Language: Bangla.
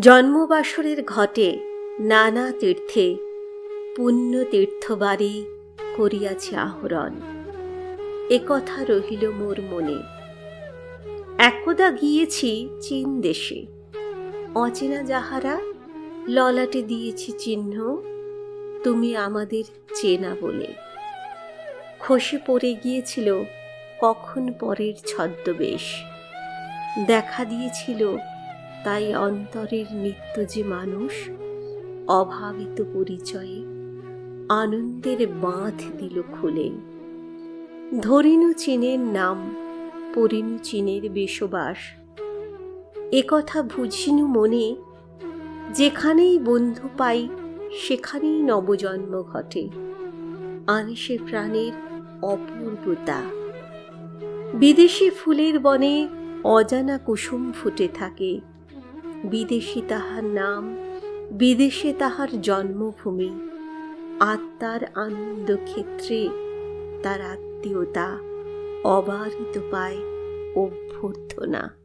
জন্মবাসরের ঘটে নানা তীর্থে পুণ্য তীর্থবাড়ি করিয়াছে আহরণ। এ কথা রহিল মোর মনে। একদা গিয়েছি চীন দেশে। অচেনা যাহারা, ললাটে দিয়েছি চিহ্ন, তুমি আমাদের চেনা বলে। খসে পড়ে গিয়েছিল কখন পরের ছদ্মবেশ। দেখা দিয়েছিল তাই অন্তরের নিত্য যে মানুষ, অভাবিত পরিচয়ে আনন্দের বাঁধ দিল খুলে। ধরিনু চীনের নাম, পরিনু চীনের বেশবাস। একথা বুঝিনু মনে, যেখানেই বন্ধু পাই, সেখানেই নবজন্ম ঘটে। আনিসে প্রাণের অপূর্বতা। বিদেশি ফুলের বনে অজানা কুসুম ফুটে থাকে। বিদেশি তাহার নাম বিদেশে তাহার জন্মভূমি। আত্মার আনন্দ ক্ষেত্রে তার আত্মীয়তা অবারিত পায় অভ্যর্থনা।